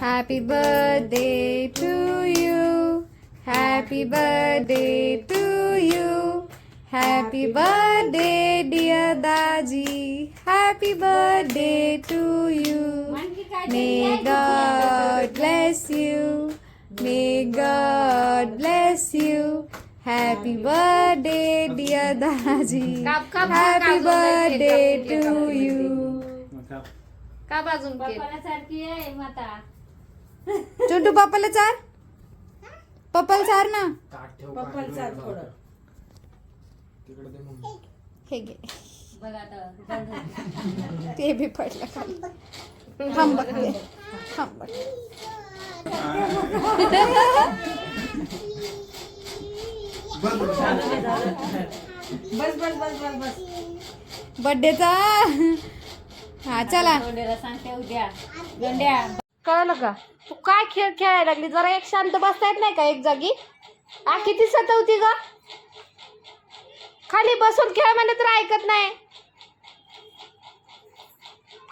Happy birthday to you. Happy birthday to you. Happy birthday, dear Daji. Happy birthday to you. May God bless you. May God bless you. Happy birthday, dear Daji. काप, काप, Happy काप, birthday काप, to काप, you. मग का बाजून पप्पासारखी आहे माता छोटू पप्पाला चार? पप्पाला चार ना? पप्पाला थोडं. दे मग हे घे. ते बी पडलं खाली. थांब बघते थांब बघ. बस बस बस बस बस. बर्थडेचा हा चला. गंड्याला सांगते उद्या. गंड्या कळलं का? तू काय खेळ खेळायला लागली? जरा एक शांत बसता येत नाही का एक जागी? आ किती सतवती ग? खाली बसून खेळ म्हणलं तर ऐकत नाही.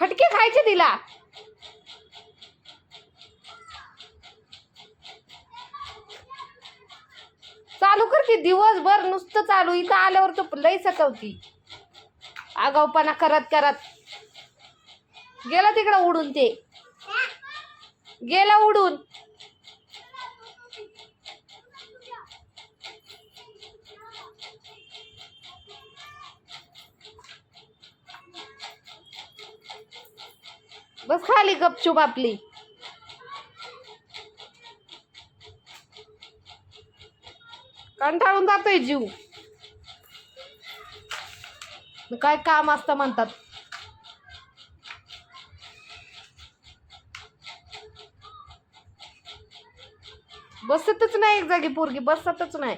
फटके खायचे तिला. चालू कर की दिवसभर नुसतं चालू. इथं आल्यावर तू लई सकवती आगाऊपणा करत करत. गेला तिकडं उडून ते. गेला उडून. बस खाली गपचूप आपली. कंटाळून जातोय जीव. काय काम असतं म्हणतात. बसतच नाही एक जागी पोरगी बसतच नाही.